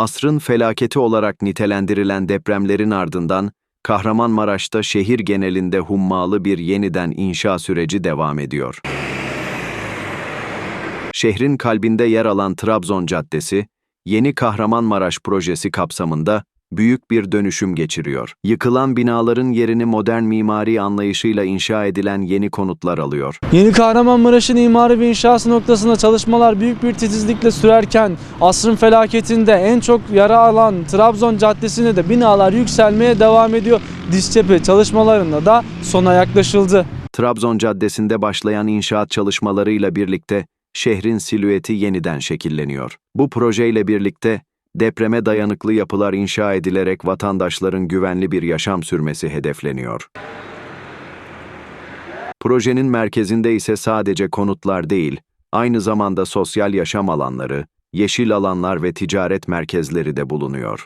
Asrın felaketi olarak nitelendirilen depremlerin ardından Kahramanmaraş'ta şehir genelinde hummalı bir yeniden inşa süreci devam ediyor. Şehrin kalbinde yer alan Trabzon Caddesi, Yeni Kahramanmaraş projesi kapsamında büyük bir dönüşüm geçiriyor. Yıkılan binaların yerini modern mimari anlayışıyla inşa edilen yeni konutlar alıyor. Yeni Kahramanmaraş'ın imari ve inşası noktasında çalışmalar büyük bir titizlikle sürerken asrın felaketinde en çok yara alan Trabzon Caddesi'nde de binalar yükselmeye devam ediyor. Dizcephe çalışmalarında da sona yaklaşıldı. Trabzon Caddesi'nde başlayan inşaat çalışmalarıyla birlikte şehrin silüeti yeniden şekilleniyor. Bu projeyle birlikte depreme dayanıklı yapılar inşa edilerek vatandaşların güvenli bir yaşam sürmesi hedefleniyor. Projenin merkezinde ise sadece konutlar değil, aynı zamanda sosyal yaşam alanları, yeşil alanlar ve ticaret merkezleri de bulunuyor.